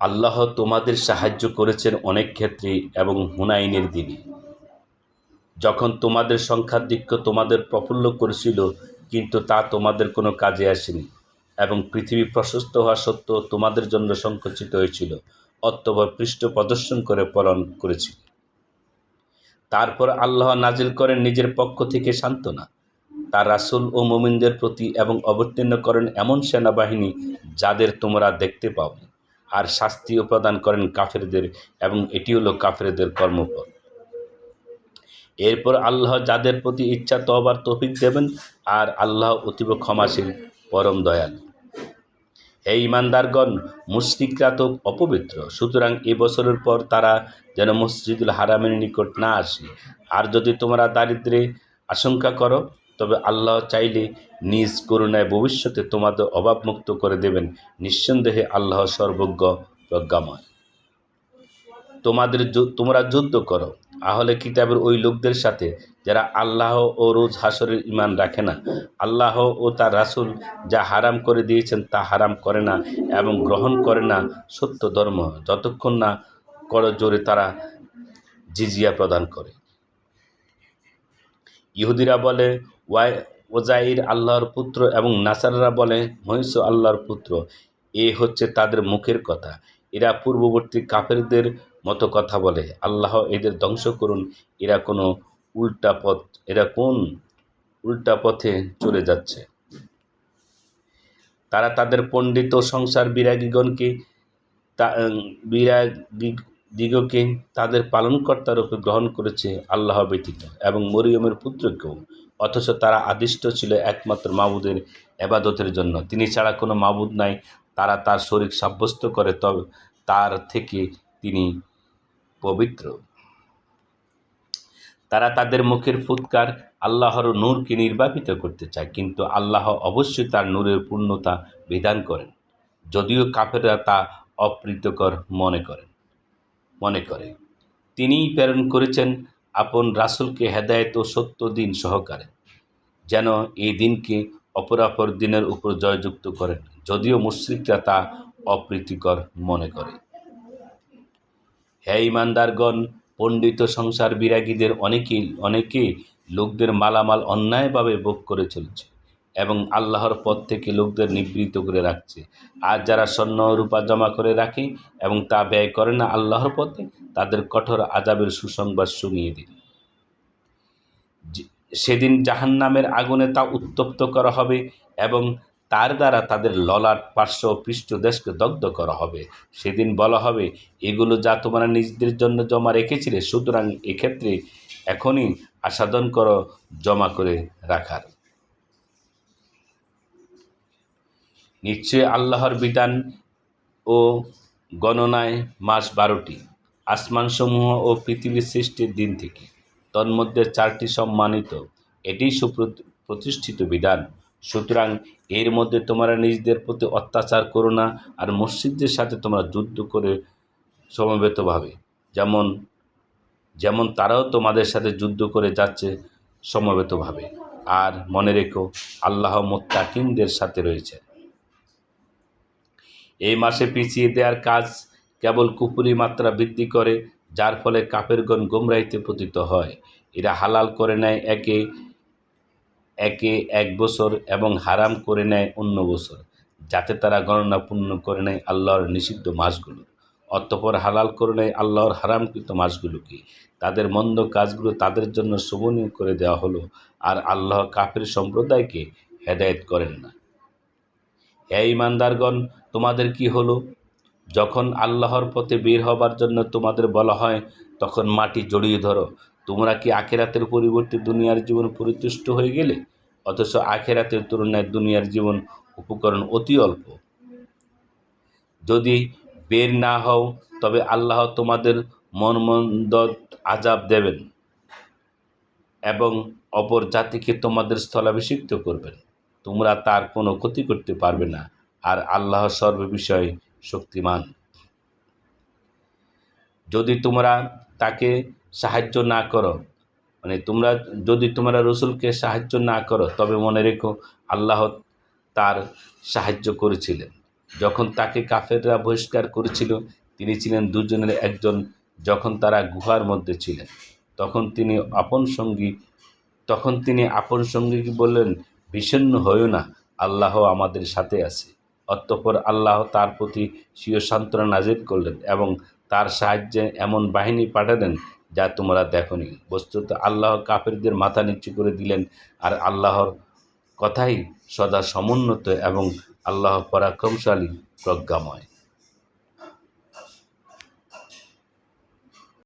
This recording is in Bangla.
আল্লাহ তোমাদের সাহায্য করেছেন অনেক ক্ষেত্রেই এবং হুনাইনের দিনে। যখন তোমাদের সংখ্যাধিক্য তোমাদের প্রফুল্ল করেছিল, কিন্তু তা তোমাদের কোনো কাজে আসেনি এবং পৃথিবী প্রশস্ত হওয়া সত্ত্বেও তোমাদের জন্য সংকুচিত হয়েছিল অত্যবর পৃষ্ঠ প্রদর্শন করে পালন করেছিল। তারপর আল্লাহ নাজিল করেন নিজের পক্ষ থেকে সান্ত্বনা। তার রাসূল ও মোমিনদের প্রতি এবং অবতীর্ণ করেন এমন সেনাবাহিনী যাদের তোমরা দেখতে পাও আর শাস্তিও প্রদান করেন কাফেরদের এবং এটি হলো কাফেরদের কর্মপথ এরপর আল্লাহ যাদের প্রতি ইচ্ছা তবার তৌফিক দেবেন আর আল্লাহ অতীব ক্ষমাশীল, পরম দয়াল। হে ইমানদারগণ মুশরিকরা তো অপবিত্র, সুতরাং এ বছরের পর তারা যেন মসজিদুল হারামের নিকট না আসে। আর যদি তোমরা দারিদ্রে আশঙ্কা করো তবে আল্লাহ চাইলে নিজ করুণায় ভবিষ্যতে তোমাদের অভাবমুক্ত করে দেবেন। নিঃসন্দেহে আল্লাহ সর্বজ্ঞ, প্রজ্ঞাময়। তোমাদের তোমরা যুদ্ধ করো। আহলে কিতাবের ওই লোকদের সাথে যারা আল্লাহ ও রোজ হাসরের ইমান রাখে না। আল্লাহ ও তার রাসুল যা হারাম করে দিয়েছেন তা হারাম করে না এবং গ্রহণ করে না সত্য ধর্ম। যতক্ষণ না করজোরে তারা জিজিয়া প্রদান করে। ইহুদিরা বলে, ওয়াই, ওজাইর আল্লাহর পুত্র এবং নাসাররা বলে, মহিষ আল্লাহর পুত্র। এ হচ্ছে তাদের মুখের কথা। এরা পূর্ববর্তী কাফেরদের মতো কথা বলে, আল্লাহ এদের ধ্বংস করুন। এরা কোনো উল্টা পথ, এরা কোন উল্টা পথে চলে যাচ্ছে? তারা তাদের পণ্ডিত সংসার বিরাগীগণকে বিরাগী দিগকে তাদের পালনকর্তার রূপে গ্রহণ করেছে আল্লাহ ব্যতীত এবং মরিয়মের পুত্রকেও, অথচ তারা আদিষ্ট ছিল একমাত্র মাবুদের এবাদতের জন্য। তিনি ছাড়া কোনো মাবুদ নাই, তারা তার শরীর সাব্যস্ত করে, তবে তার থেকে তিনি পবিত্র। তারা তাদের মুখের ফুৎকার আল্লাহর নূরকে নির্বাপিত করতে চায়, কিন্তু আল্লাহ অবশ্যই তার নূরের পূর্ণতা বিধান করেন, যদিও কাফেররা তা অপ্রীতকর মনে করেন। মনে করে। তিনিই প্রেরণ করেছেন আপন রাসুলকে হেদায়েত ও সত্য দিন সহকারে, যেন এই দিনকে অপরাপর দিনের উপর জয়যুক্ত করেন, যদিও মুশ্রিকরা তা অপ্রীতিকর মনে করে। হে ইমানদারগণ পণ্ডিত সংসার বিরাগীদের অনেকেই অনেকেই লোকদের মালামাল অন্যায়ভাবে ভোগ করে চলছে। এবং আল্লাহর পথ থেকে লোকদের নিবৃত্ত করে রাখছে। আর যারা স্বর্ণ রূপা জমা করে রাখে এবং তা ব্যয় করে না আল্লাহর পথে, তাদের কঠোর আজাবের সুসংবাদ শুনিয়ে দিন। সেদিন জাহান্নামের আগুনে তা উত্তপ্ত করা হবে এবং তার দ্বারা তাদের ললাট, পার্শ্ব ও পৃষ্ঠদেশকে দগ্ধ করা হবে। সেদিন বলা হবে, এগুলো যা তোমরা নিজেদের জন্য জমা রেখেছিলে, সুতরাং এক্ষেত্রে এখনই আসাদন করো, জমা করে রাখার। নিশ্চয় আল্লাহর বিধান ও গণনায় মাস বারোটি। আসমানসমূহ ও পৃথিবীর সৃষ্টির দিন থেকে। তন্মধ্যে চারটি সম্মানিত। এটি সুপ্রতিষ্ঠিত বিধান। সুতরাং এর মধ্যে তোমরা নিজেদের প্রতি অত্যাচার করো না আর মসজিদদের সাথে তোমরা যুদ্ধ করে সমবেতভাবে যেমন যেমন তারাও তোমাদের সাথে যুদ্ধ করে যাচ্ছে সমবেতভাবে আর মনে রেখো, আল্লাহ মোত্তাকিনদের সাথে রয়েছে। এই মাসে পিছিয়ে দেওয়ার কাজ কেবল কুপুরি মাত্রা বৃদ্ধি করে, যার ফলে কাপেরগণ গোমরাইতে পতিত হয়। এরা হালাল করে নেয় একে একে এক বছর এবং হারাম করে নেয় অন্য বছর, যাতে তারা গণনা পূর্ণ করে নেয় আল্লাহর নিষিদ্ধ মাসগুলো। অতঃপর হালাল করে নেয় আল্লাহর হারামকৃত মাসগুলোকে। তাদের মন্দ কাজগুলো তাদের জন্য শোভনীয় করে দেওয়া হলো, আর আল্লাহ কাফের সম্প্রদায়কে হেদায়েত করেন না। হে ইমানদারগণ, তোমাদের কি হলো? যখন আল্লাহর পথে বের হবার জন্য তোমাদের বলা হয়, তখন মাটি জড়িয়ে ধরো। তোমরা কি আখেরাতের পরিবর্তে দুনিয়ার জীবন পরিতুষ্ট হয়ে গেলে? অথচ আখেরাতের তুলনায় দুনিয়ার জীবন উপকরণ অতি অল্প। যদি বের না হও, তবে আল্লাহ তোমাদের মনমন্দ আজাব দেবেন এবং অপর জাতিকে তোমাদের স্থলাভিষিক্ত করবেন। তোমরা তার কোনো ক্ষতি করতে পারবে না। আর আল্লাহ সর্ববিষয়ে শক্তিমান। যদি তোমরা তাকে সাহায্য না করো মানে তোমরা যদি তোমরা রসুলকে সাহায্য না করো, তবে মনে রেখো আল্লাহ তার সাহায্য করেছিলেন। যখন তাকে কাফেররা বহিষ্কার করেছিল, তিনি ছিলেন দুজনের একজন, যখন তারা গুহার মধ্যে ছিলেন। তখন তিনি আপন সঙ্গী, তখন তিনি আপন সঙ্গীকে বললেন বিষণ্ণ হয়েও না, আল্লাহ আমাদের সাথে আছে। অতঃপর আল্লাহ তার প্রতি স্বীয় সান্ত্বনা নাজির করলেন এবং তার সাহায্যে এমন বাহিনী পাঠালেন যা তোমরা দেখনি। বস্তুত আল্লাহ কাফেরদের মাথা নিচু করে দিলেন আর আল্লাহর কথাই সদা সমুন্নত এবং আল্লাহ পরাক্রমশালী, প্রজ্ঞাময়।